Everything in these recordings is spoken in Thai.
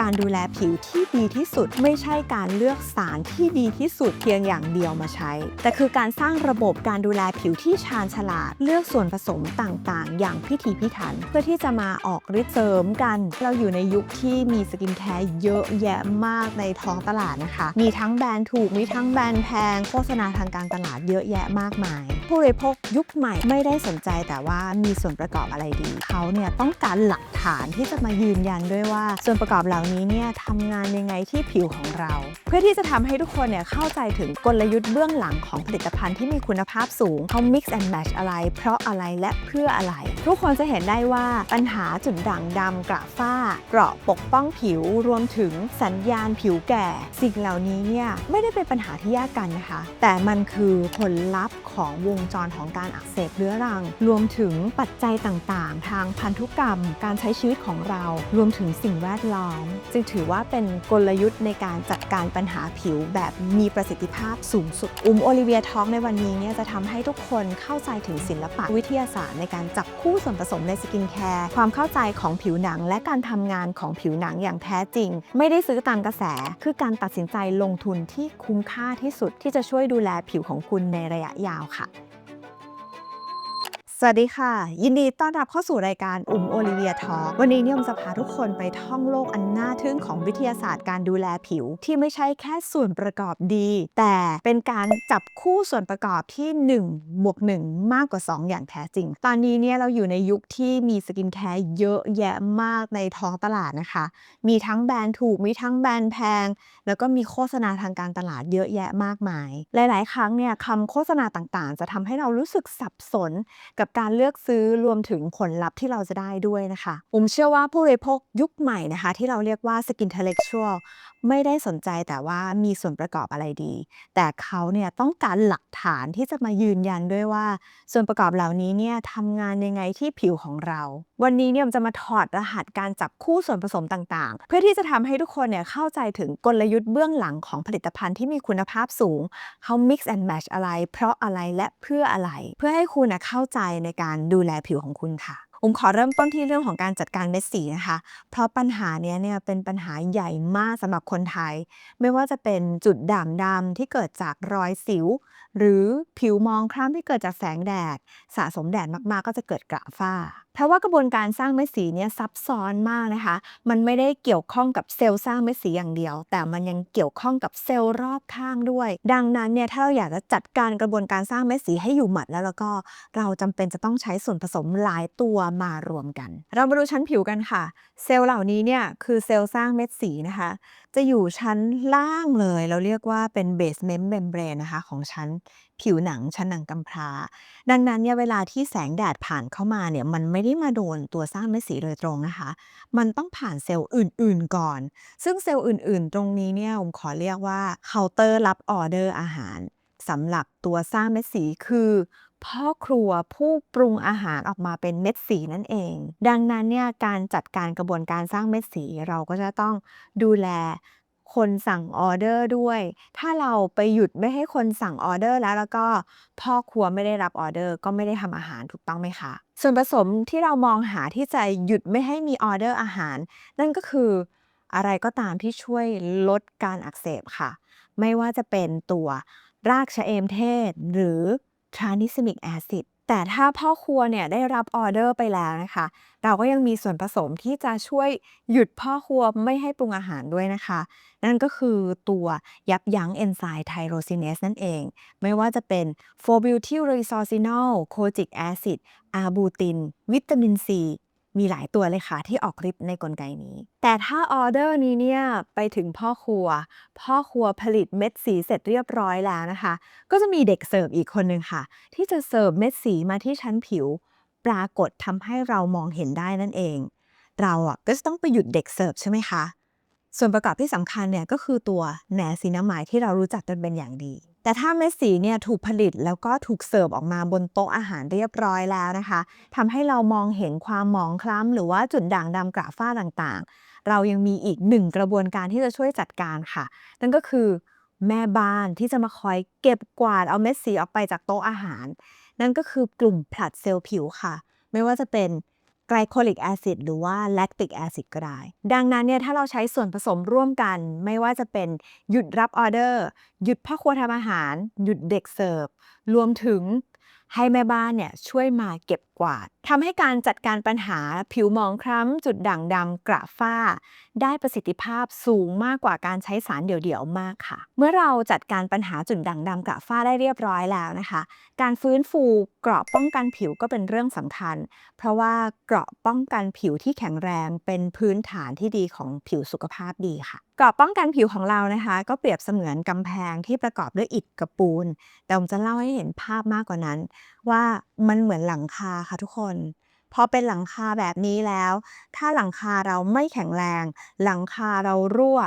การดูแลผิวที่ดีที่สุดไม่ใช่การเลือกสารที่ดีที่สุดเพียงอย่างเดียวมาใช้ แต่คือการสร้างระบบการดูแลผิวที่ชาญฉลาด เลือกส่วนผสมต่างๆ อย่างพิถีพิถัน เพื่อที่จะมาออกฤทธิ์เสริมกัน เราอยู่ในยุคที่มีสกินแคร์เยอะแยะมากในท้องตลาดนะคะ มีทั้งแบรนด์ถูกมีทั้งแบรนด์แพงโฆษณาทางการตลาดเยอะแยะมากมายผู้บริโภคยุคใหม่ไม่ได้สนใจแต่ว่ามีส่วนประกอบอะไรดี เขาเนี่ยต้องการหลักฐานที่จะมายืนยันด้วยว่า ส่วนประกอบเหล่านี้เนี่ยทำงานยังไงที่ผิวของเรา เพื่อที่จะทำให้ทุกคนเนี่ยเข้าใจถึงกลยุทธ์เบื้องหลังของผลิตภัณฑ์ที่มีคุณภาพสูงเขา mix and match อะไร เพราะอะไรและเพื่ออะไร ทุกคนจะเห็นได้ว่าปัญหาจุดด่างดำกระฝ้า เกราะปกป้องผิวรวมถึงสัญญาณผิวแก่ สิ่งเหล่านี้เนี่ยไม่ได้เป็นปัญหาที่ยากกันนะคะ แต่มันคือผลลัพธ์ของวงงจรของการอักเสบเรื้อรัง รวมถึงปัจจัยต่างๆ ทางพันธุกรรม การใช้ชีวิตของเรา รวมถึงสิ่งแวดล้อม จึงถือว่าเป็นกลยุทธ์ในการจัดการปัญหาผิวแบบมีประสิทธิภาพสูงสุด อุ้มโอลิเวียทอ k ในวันนี้เนี่ยจะทำให้ทุกคนเข้าใจถึงศิลปะวิทยาศาสตร์ในการจับคู่ส่วนผสมในสกินแคร์ความเข้าใจของผิวหนัง และการทำงานของผิวหนังอย่างแท้จริง ไม่ได้ซื้อตามกระแส คือการตัดสินใจลงทุนที่คุ้มค่าที่สุดที่จะช่วยดูแลผิวของคุณในระยะยาวค่ะ วัสดีค่ะ ยินดีต้อนรับเข้าสู่รายการอุมโอลิเวียทอวันนี้เนี่ยมจะพาทุกคนไปท่องโลกอันน่าทึ่งของวิทยาศาสตร์การดูแลผิว ที่ไม่ใช่แค่ส่วนประกอบดี แต่เป็นการจับคู่ส่วนประกอบที่1บวก1มากกว่า 2 อย่างแท้จริง ตอนนี้เนี่ยเราอยู่ในยุคที่มีสกินแคร์เยอะแยะมากในท้องตลาดนะคะ มีทั้งแบรนด์ถูกมีทั้งแบรนด์แพง แล้วก็มีโฆษณาทางการตลาดเยอะแยะมากมาย หลาย ๆ ครั้งเนี่ยคำโฆษณาต่างๆ จะทำให้เรารู้สึกสับสนกับการเลือกซื้อรวมถึงผลลัพธ์ที่เราจะได้ด้วยนะคะ ผมเชื่อว่าผู้บริโภคยุคใหม่นะคะ ที่เราเรียกว่าสกินเทเล็กชวล ไม่ได้สนใจแต่ว่ามีส่วนประกอบอะไรดี แต่เขาเนี่ยต้องการหลักฐานที่จะมายืนยันด้วยว่า ส่วนประกอบเหล่านี้เนี่ยทำงานยังไงที่ผิวของเรา วันนี้เนี่ยผมจะมาถอดรหัสการจับคู่ส่วนผสมต่างๆ เพื่อที่จะทำให้ทุกคนเนี่ยเข้าใจถึงกลยุทธ์เบื้องหลังของผลิตภัณฑ์ที่มีคุณภาพสูง เขา mix and match อะไร เพราะอะไรและเพื่ออะไร เพื่อให้คุณนะเข้าใจในการดูแลผิวของคุณค่ะ ผมขอเริ่มต้นที่เรื่องของการจัดการเม็ดสีนะคะ เพราะปัญหาเนี้ยเนี่ยเป็นปัญหาใหญ่มากสำหรับคนไทย ไม่ว่าจะเป็นจุดด่างดำที่เกิดจากรอยสิว หรือผิวมองคล้ำที่เกิดจากแสงแดด สะสมแดดมากๆ ก็จะเกิดกระฝ้า เพราะว่ากระบวนการสร้างเม็ดสีเนี่ยซับซ้อนมากนะคะ มันไม่ได้เกี่ยวข้องกับเซลล์สร้างเม็ดสีอย่างเดียว แต่มันยังเกี่ยวข้องกับเซลล์รอบข้างด้วย ดังนั้นเนี่ยถ้าเราอยากจะจัดการกระบวนการสร้างเม็ดสีให้อยู่หมัดแล้วแล้วก็เราจำเป็นจะต้องใช้ส่วนผสมหลายตัวมารวมกัน เรามาดูชั้นผิวกันค่ะ เซลล์เหล่านี้เนี่ยคือเซลล์สร้างเม็ดสีนะคะ จะอยู่ชั้นล่างเลย เราเรียกว่าเป็น basement membrane นะคะ ของชั้นผิวหนังชั้นหนังกำพร้า ดังนั้นเนี่ยเวลาที่แสงแดดผ่านเข้ามาเนี่ยมันไม่ได้มาโดนตัวสร้างเม็ดสีโดยตรงนะคะ มันต้องผ่านเซลล์อื่นๆก่อน ซึ่งเซลล์อื่นๆ ตรงนี้เนี่ยผมขอเรียกว่าเคาน์เตอร์รับออเดอร์อาหารสำหรับตัวสร้างเม็ดสีคือ พ่อครัวผู้ปรุงอาหารออกมาเป็นเม็ดสีนั่นเอง ดังนั้นเนี่ยการจัดการกระบวนการสร้างเม็ดสีเราก็จะต้องดูแลคนสั่งออเดอร์ด้วย ถ้าเราไปหยุดไม่ให้คนสั่งออเดอร์แล้วแล้วก็พ่อครัวไม่ได้รับออเดอร์ก็ไม่ได้ทำอาหารถูกต้องไหมคะ ส่วนผสมที่เรามองหาที่จะหยุดไม่ให้มีออเดอร์อาหาร นั่นก็คืออะไรก็ตามที่ช่วยลดการอักเสบค่ะ ไม่ว่าจะเป็นตัวรากชะเอมเทศหรือ ทรานิซิมิกแอซิดแต่ถ้าพ่อครัวเนี่ยได้รับออเดอร์ไปแล้วนะคะ เราก็ยังมีส่วนผสมที่จะช่วยหยุดพ่อครัวไม่ให้ปรุงอาหารด้วยนะคะ นั่นก็คือตัวยับยั้งเอนไซม์ไทโรซินเอสนั่นเอง ไม่ว่าจะเป็นโฟบิวทิลรีซอซินอลโคจิกแอซิดอาบูติน วิตามินซี มีหลายตัวเลยค่ะที่ออกฤทธิ์ในกลไกนี้ แต่ถ้าออเดอร์นี้เนี่ยไปถึงพ่อครัว พ่อครัวผลิตเม็ดสีเสร็จเรียบร้อยแล้วนะคะ ก็จะมีเด็กเสิร์ฟอีกคนหนึ่งค่ะ ที่จะเสิร์ฟเม็ดสีมาที่ชั้นผิว ปรากฏทำให้เรามองเห็นได้นั่นเอง เราอะก็จะต้องไปหยุดเด็กเสิร์ฟใช่ไหมคะ ส่วนประกอบที่สำคัญเนี่ยก็คือตัวแหนซีนามายที่เรารู้จักกันเป็นอย่างดี แต่ถ้าเม็ดสีเนี่ยถูกผลิตแล้วก็ถูกเสิร์ฟออกมาบนโต๊ะอาหารเรียบร้อยแล้วนะคะทำให้เรามองเห็นความหมองคล้ำ หรือว่าจุดด่างดำกระฝ้าต่างๆ เรายังมีอีกหนึ่งกระบวนการที่จะช่วยจัดการค่ะ นั่นก็คือแม่บ้านที่จะมาคอยเก็บกวาดเอาเม็ดสีออกไปจากโต๊ะอาหาร นั่นก็คือกลุ่มผลัดเซลล์ผิวค่ะ ไม่ว่าจะเป็น ไกลโคลิกแอซิดหรือว่าแลคติกแอซิดก็ได้ ดังนั้นเนี่ยถ้าเราใช้ส่วนผสมร่วมกัน ไม่ว่าจะเป็นหยุดรับออเดอร์ หยุดพ่อครัวทำอาหาร หยุดเด็กเสิร์ฟ รวมถึงให้แม่บ้านเนี่ยช่วยมาเก็บกวาด ทำให้การจัดการปัญหาผิวหมองคล้ำ จุดด่างดำกระฝ้า ได้ประสิทธิภาพสูงมากกว่าการใช้สารเดี่ยวๆมากค่ะ เมื่อเราจัดการปัญหาจุดด่างดำกระฝ้าได้เรียบร้อยแล้วนะคะ การฟื้นฟูเกราะป้องกันผิวก็เป็นเรื่องสำคัญ เพราะว่าเกราะป้องกันผิวที่แข็งแรงเป็นพื้นฐานที่ดีของผิวสุขภาพดีค่ะเกราะป้องกันผิวของเรานะคะ ก็เปรียบเสมือนกำแพงที่ประกอบด้วยอิฐกับปูน แต่ผมจะเล่าให้เห็นภาพมากกว่านั้น ว่ามันเหมือนหลังคาค่ะทุกคน พอเป็นหลังคาแบบนี้แล้ว ถ้าหลังคาเราไม่แข็งแรง หลังคาเรารั่ว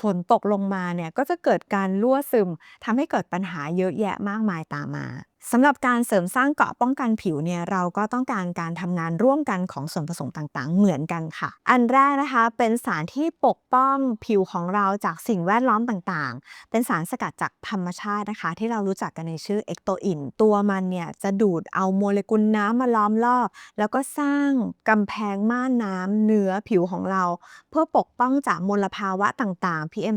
ฝนตกลงมาเนี่ยก็จะเกิดการรั่วซึมทำให้เกิดปัญหาเยอะแยะมากมายตามมา สำหรับการเสริมสร้างเกาะป้องกันผิวเนี่ยเราก็ต้องการการทำงานร่วมกันของส่วนผสมต่างๆ เหมือนกันค่ะ อันแรกนะคะเป็นสารที่ปกป้องผิวของเราจากสิ่งแวดล้อมต่างๆ เป็นสารสกัดจากธรรมชาตินะคะ ที่เรารู้จักกันในชื่อเอ็กโตอินตัวมันเนี่ยจะดูดเอาโมเลกุลน้ำมาล้อมรอบแล้วก็สร้างกำแพงม่านน้ำเหนือผิวของเรา เพื่อปกป้องจากมลภาวะต่างๆ PM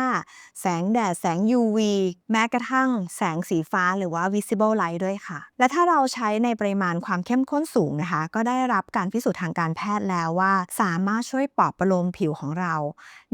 2.5 แสงแดดแสง UV แม้กระทั่งแสงสีฟ้าหรือว่า visible light ด้วยค่ะ และถ้าเราใช้ในปริมาณความเข้มข้นสูงนะคะ ก็ได้รับการพิสูจน์ทางการแพทย์แล้วว่า สามารถช่วยปลอบประโลมผิวของเรา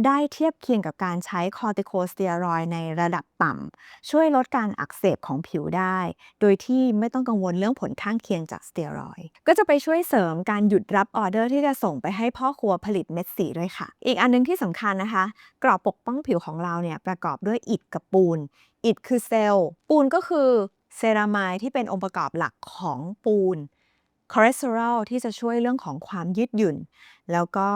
ได้เทียบเคียงกับการใช้คอร์ติโคสเตียรอยในระดับต่ำช่วยลดการอักเสบของผิวได้ โดยที่ไม่ต้องกังวลเรื่องผลข้างเคียงจากสเตียรอยก็จะไปช่วยเสริมการหยุดรับออเดอร์ที่จะส่งไปให้พ่อครัวผลิตเม็ดสีด้วยค่ะ อีกอันนึงที่สำคัญนะคะ กรอบปกป้องผิวของเราเนี่ยประกอบด้วยอิฐกับปูนอิฐคือเซลล์ ปูนก็คือ เซรามายที่เป็นองค์ประกอบหลักของปูนคอเลสเตอรอลที่จะช่วยเรื่องของความยืดหยุ่น แล้วก็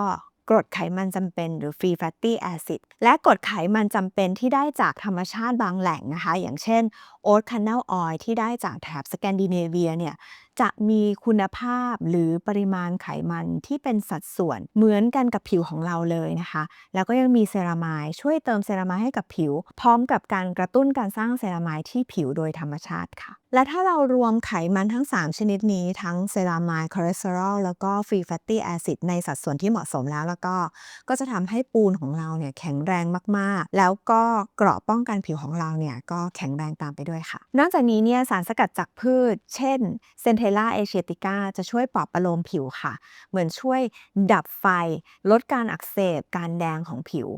กรดไขมันจำเป็นหรือ free fatty acid และกรดไขมันจำเป็นที่ได้จากธรรมชาติบางแหล่งนะคะ อย่างเช่นโอ๊ตคานเนลออยที่ได้จากแถบสแกนดิเนเวียเนี่ย จะมีคุณภาพหรือปริมาณไขมันที่เป็นสัดส่วนเหมือนกันกับผิวของเราเลยนะคะ แล้วก็ยังมีเซรามายช่วยเติมเซรามายให้กับผิว พร้อมกับการกระตุ้นการสร้างเซรามายที่ผิวโดยธรรมชาติค่ะ และถ้าเรารวมไขมันทั้ง 3 ชนิดนี้ทั้งเซรามายคอเลสเตอรอลแล้วก็ฟรีแฟตตี้แอซิดในสัดส่วนที่เหมาะสมแล้วแล้วก็ ก็จะทำให้ปูนของเราเนี่ยแข็งแรงมากๆ แล้วก็เกราะป้องกันผิวของเราเนี่ยก็แข็งแรงตามไปด้วยค่ะ นอกจากนี้เนี่ยสารสกัดจากพืช เช่นเซนเทล่าเอเชติก้าจะช่วยปลอบประโลมผิวค่ะ เหมือนช่วยดับไฟ ลดการอักเสบการแดงของผิว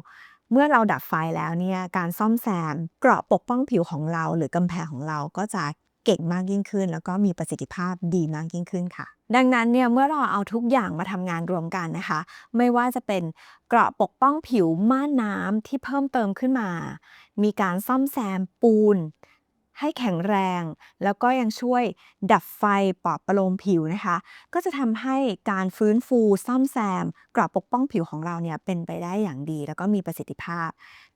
เมื่อเราดับไฟแล้วเนี่ยการซ่อมแซมเกราะปกป้องผิวของเรา หรือกำแพงของเราก็จะเก่งมากยิ่งขึ้น แล้วก็มีประสิทธิภาพดีมากยิ่งขึ้นค่ะ ดังนั้นเนี่ยเมื่อเราเอาทุกอย่างมาทำงานรวมกันนะคะ ไม่ว่าจะเป็นเกราะปกป้องผิวม่านน้ำที่เพิ่มเติมขึ้นมา มีการซ่อมแซมปูน ให้แข็งแรง แล้วก็ยังช่วยดับไฟปลอบประโลมผิวนะคะ ก็จะทำให้การฟื้นฟูซ่อมแซมกรอบปกป้องผิวของเราเนี่ยเป็นไปได้อย่างดี แล้วก็มีประสิทธิภาพ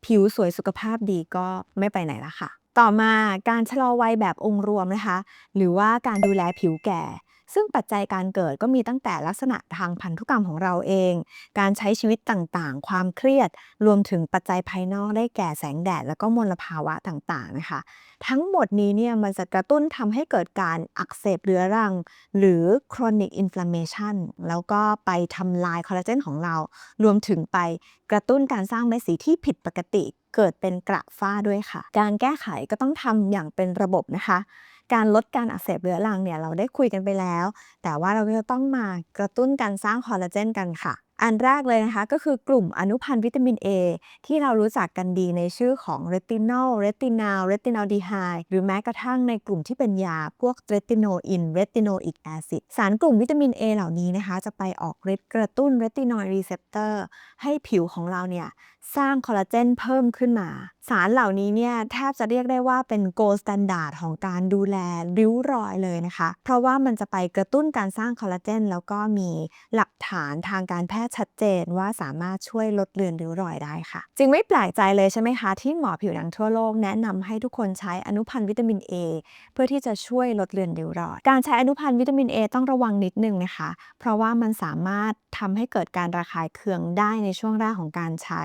ผิวสวยสุขภาพดีก็ไม่ไปไหนละค่ะ ต่อมาการชะลอวัยแบบองค์รวมนะคะ หรือว่าการดูแลผิวแก่ ซึ่งปัจจัยการเกิดก็มีตั้งแต่ลักษณะทางพันธุกรรมของเราเอง การใช้ชีวิตต่างๆ ความเครียด รวมถึงปัจจัยภายนอกได้แก่แสงแดด แล้วก็มลภาวะต่างๆนะคะ ทั้งหมดนี้เนี่ยมันจะกระตุ้นทำให้เกิดการอักเสบเรื้อรัง หรือ chronic inflammation แล้วก็ไปทำลายคอลลาเจนของเรา รวมถึงไปกระตุ้นการสร้างเม็ดสีที่ผิดปกติเกิดเป็นกระฝ้าด้วยค่ะ การแก้ไขก็ต้องทำอย่างเป็นระบบนะคะ การลดการอักเสบเรื้อรังเนี่ยเราได้คุยกันไปแล้ว แต่ว่าเราก็จะต้องมากระตุ้นการสร้างคอลลาเจนกันค่ะ อันแรกเลยนะคะก็คือกลุ่มอนุพันธ์วิตามิน A ที่เรารู้จักกันดีในชื่อของเรตินอลเรตินาลเรตินอลดีไฮด์หรือแม้กระทั่งในกลุ่มที่เป็นยาพวกเรติโนอินเรติโนอิกแอซิดสารกลุ่มวิตามิน A เหล่านี้นะคะ จะไปออกฤทธิ์กระตุ้นเรตินอยด์รีเซปเตอร์ให้ผิวของเราเนี่ยสร้างคอลลาเจนเพิ่มขึ้นมา สารเหล่านี้เนี่ยแทบจะเรียกได้ว่าเป็นโกลสแตนดาร์ดของการดูแลริ้วรอยเลยนะคะ เพราะว่ามันจะไปกระตุ้นการสร้างคอลลาเจนแล้วก็มีหลักฐานทางการแพทย์ชัดเจนว่าสามารถช่วยลดเลือนริ้วรอยได้ค่ะ จึงไม่แปลกใจเลยใช่ไหมคะ ที่หมอผิวหนังทั่วโลกแนะนำให้ทุกคนใช้อนุพันธ์วิตามิน A เพื่อที่จะช่วยลดเลือนริ้วรอย การใช้อนุพันธ์วิตามิน A ต้องระวังนิดนึงนะคะ เพราะว่ามันสามารถทำให้เกิดการระคายเคืองได้ในช่วงแรกของการใช้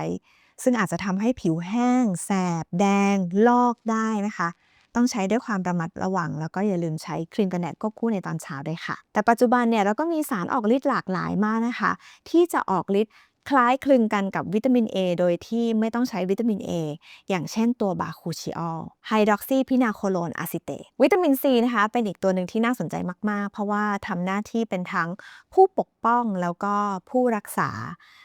ซึ่งอาจจะทำให้ผิวแห้ง แสบ แดง ลอกได้นะคะ ต้องใช้ด้วยความระมัดระวัง แล้วก็อย่าลืมใช้ครีมกันแดดควบคู่ในตอนเช้าด้วยค่ะ แต่ปัจจุบันเนี่ยเราก็มีสารออกฤทธิ์หลากหลายมากนะคะ ที่จะออกฤทธิ์คล้ายคลึงกันกับวิตามิน A โดยที่ไม่ต้องใช้วิตามิน A อย่างเช่นตัวบาคูชิออลไฮดรอกซีพินาโคโลนอะซิเตตวิตามิน C นะคะเป็นอีกตัวหนึ่งที่น่าสนใจมาก ๆ เพราะว่าทำหน้าที่เป็นทั้งผู้ปกป้องแล้วก็ผู้รักษา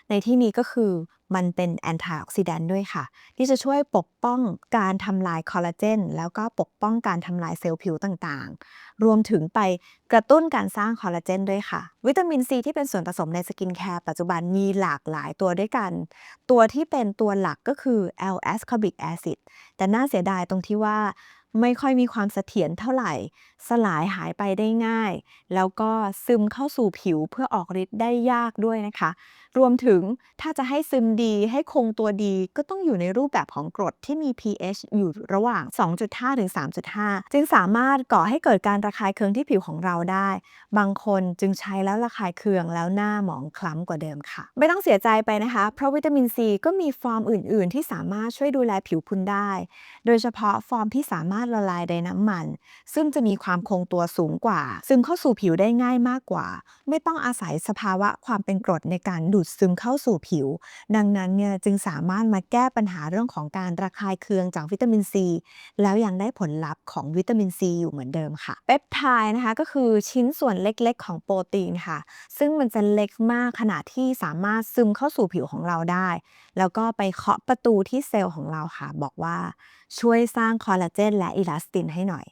ในที่นี้ก็คือ มันเป็นแอนตี้ออกซิแดนต์ด้วยค่ะ ที่จะช่วยปกป้องการทำลายคอลลาเจนแล้วก็ปกป้องการทำลายเซลล์ผิวต่างๆ รวมถึงไปกระตุ้นการสร้างคอลลาเจนด้วยค่ะ วิตามินซีที่เป็นส่วนผสมในสกินแคร์ปัจจุบันมีหลากหลายตัวด้วยกัน ตัวที่เป็นตัวหลักก็คือ L-ascorbic acid แต่น่าเสียดายตรงที่ว่า ไม่ค่อยมีความเสถียรเท่าไหร่ สลายหายไปได้ง่าย แล้วก็ซึมเข้าสู่ผิวเพื่อออกฤทธิ์ได้ยากด้วยนะคะ รวมถึงถ้าจะให้ซึมดีให้คงตัวดีก็ต้องอยู่ในรูปแบบของกรดที่มี pH อยู่ระหว่าง 2.5 ถึง 3.5 จึงสามารถก่อให้เกิดการระคายเคืองที่ผิวของเราได้ บางคนจึงใช้แล้วระคายเคืองแล้วหน้าหมองคล้ำกว่าเดิมค่ะ ไม่ต้องเสียใจไปนะคะ เพราะวิตามินซีก็มีฟอร์มอื่น ๆ ที่สามารถช่วยดูแลผิวคุณได้ โดยเฉพาะฟอร์มที่สามารถละลายในน้ำมัน ซึ่งจะมีความคงตัวสูงกว่า ซึมเข้าสู่ผิวได้ง่ายมากกว่า ไม่ต้องอาศัยสภาวะความเป็นกรดในการดูดซึมเข้าสู่ผิว ดังนั้นเนี่ยจึงสามารถมาแก้ปัญหาเรื่องของการระคายเคืองจากวิตามินซี แล้วยังได้ผลลัพธ์ของวิตามินซีอยู่เหมือนเดิมค่ะเปปไทด์นะคะก็คือชิ้นส่วนเล็กๆ ของโปรตีนค่ะ ซึ่งมันจะเล็กมากขนาดที่สามารถซึมเข้าสู่ผิวของเราได้ แล้วก็ไปเคาะประตูที่เซลล์ของเราค่ะ บอกว่า ช่วยสร้างคอลลาเจนและอิลาสตินให้หน่อย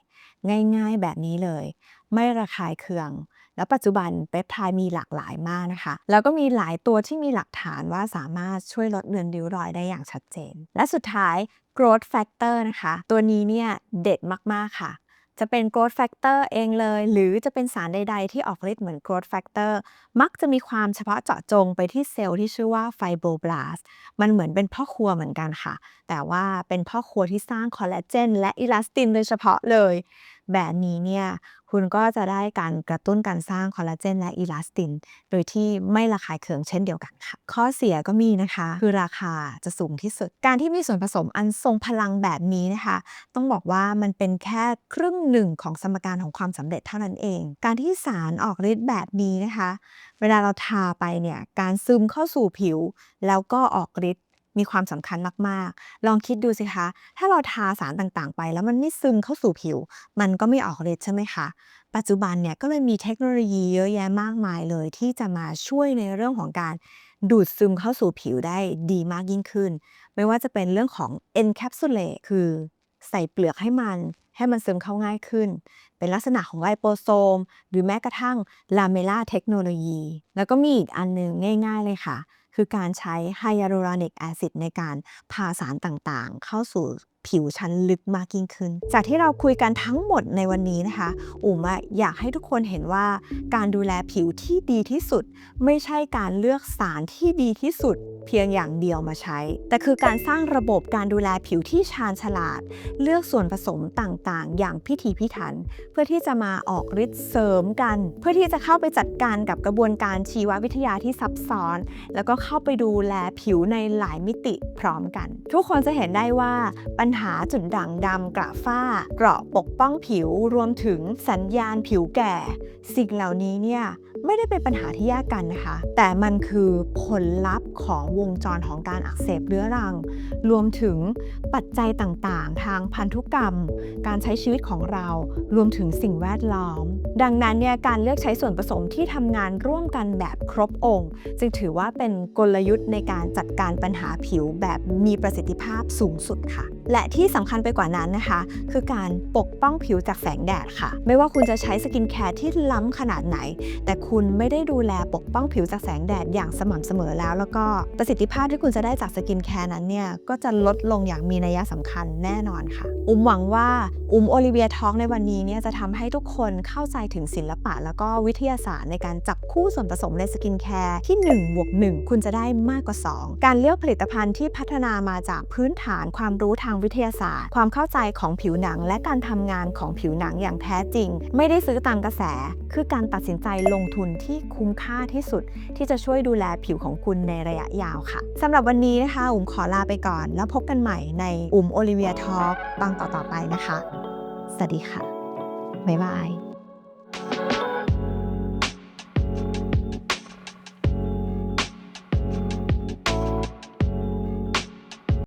ง่ายๆแบบนี้เลย ไม่ระคายเคือง แล้วปัจจุบันเปปไทด์มีหลากหลายมากนะคะ แล้วก็มีหลายตัวที่มีหลักฐานว่าสามารถช่วยลดเลือนริ้วรอยได้อย่างชัดเจน และสุดท้าย growth factor นะคะ ตัวนี้เนี่ยเด็ดมากๆค่ะ จะเป็น growth factor เองเลย หรือจะเป็นสารใด ๆ ที่ออกฤทธิ์เหมือน growth factor มักจะมีความเฉพาะเจาะจงไปที่เซลล์ที่ชื่อว่า fibroblast มันเหมือนเป็นพ่อครัวเหมือนกันค่ะ แต่ว่าเป็นพ่อครัวที่สร้างคอลลาเจนและอิลาสตินโดยเฉพาะเลย แบบนี้เนี่ยคุณก็จะได้การกระตุ้นการสร้างคอลลาเจนและอิลาสติน โดยที่ไม่ระคายเคืองเช่นเดียวกันค่ะ ข้อเสียก็มีนะคะ คือราคาจะสูงที่สุด การที่มีส่วนผสมอันทรงพลังแบบนี้นะคะ ต้องบอกว่ามันเป็นแค่ครึ่งหนึ่งของสมการของความสำเร็จเท่านั้นเอง การที่สารออกฤทธิ์แบบนี้นะคะ เวลาเราทาไปเนี่ยการซึมเข้าสู่ผิว แล้วก็ออกฤทธิ์ มีความสำคัญมาก ๆ ลองคิดดูสิคะ ถ้าเราทาสารต่างๆ ไป แล้วมันไม่ซึมเข้าสู่ผิว มันก็ไม่ออกฤทธิ์ใช่ไหมคะ ปัจจุบันเนี่ยก็เลยมีเทคโนโลยีเยอะแยะมากมายเลย ที่จะมาช่วยในเรื่องของการดูดซึมเข้าสู่ผิวได้ดีมากยิ่งขึ้น ไม่ว่าจะเป็นเรื่องของ encapsulate คือใส่เปลือกให้มัน ให้มันซึมเข้าง่ายขึ้น เป็นลักษณะของไลโปโซม หรือแม้กระทั่งลาเมล่าเทคโนโลยี แล้วก็มีอีกอันหนึงง่าย ๆ เลยค่ะ คือการใช้ไฮยาลูรอนิกแอซิดในการพาสารต่างๆ เข้าสู่ผิวชั้นลึกมากยิ่งขึ้น จากที่เราคุยกันทั้งหมดในวันนี้นะคะ อุ๋มอะอยากให้ทุกคนเห็นว่า การดูแลผิวที่ดีที่สุด ไม่ใช่การเลือกสารที่ดีที่สุด เพียงอย่างเดียวมาใช้ แต่คือการสร้างระบบการดูแลผิวที่ชาญฉลาด เลือกส่วนผสมต่างๆ อย่างพิถีพิถัน เพื่อที่จะมาออกฤทธิ์เสริมกัน เพื่อที่จะเข้าไปจัดการกับกระบวนการชีววิทยาที่ซับซ้อน แล้วก็เข้าไปดูแลผิวในหลายมิติพร้อมกัน ทุกคนจะเห็นได้ว่าปัญหาจุดด่างดำกระฝ้า เกราะปกป้องผิวรวมถึงสัญญาณผิวแก่ สิ่งเหล่านี้เนี่ย ไม่ได้เป็นปัญหาที่แยกกันนะคะ แต่มันคือผลลัพธ์ของวงจรของการอักเสบเรื้อรัง รวมถึงปัจจัยต่างๆ ทางพันธุกรรม การใช้ชีวิตของเรา รวมถึงสิ่งแวดล้อม ดังนั้นเนี่ยการเลือกใช้ส่วนผสมที่ทำงานร่วมกันแบบครบองค์ จึงถือว่าเป็นกลยุทธ์ในการจัดการปัญหาผิวแบบมีประสิทธิภาพสูงสุดค่ะ และที่สำคัญไปกว่านั้นนะคะ คือการปกป้องผิวจากแสงแดดค่ะ ไม่ว่าคุณจะใช้สกินแคร์ที่ล้ำขนาดไหน แต่คุณไม่ได้ดูแลปกป้องผิวจากแสงแดดอย่างสม่ำเสมอแล้ว แล้วก็ประสิทธิภาพที่คุณจะได้จากสกินแคร์นั้นเนี่ยก็จะลดลงอย่างมีนัยสำคัญแน่นอนค่ะ อุ้มหวังว่าอุ้มโอลิเวียทองในวันนี้เนี่ยจะทำให้ทุกคนเข้าใจถึงศิลปะ แล้วก็วิทยาศาสตร์ในการจับคู่ส่วนผสมในสกินแคร์ที่1บวก1คุณจะได้มากกว่า 2 การเลือกผลิตภัณฑ์ที่พัฒนามาจากพื้นฐานความรู้ทางวิทยาศาสตร์ ความเข้าใจของผิวหนัง และการทำงานของผิวหนังอย่างแท้จริง ไม่ได้ซื้อตามกระแส คือการตัดสินใจลงทุนที่คุ้มค่าที่สุด ที่จะช่วยดูแลผิวของคุณในระยะยาวค่ะสำหรับวันนี้นะคะ อุ๋มขอลาไปก่อน แล้วพบกันใหม่ในอุ๋มโอลิเวียทอล์กตอนต่อๆไปนะคะ สวัสดีค่ะ บ๊ายบาย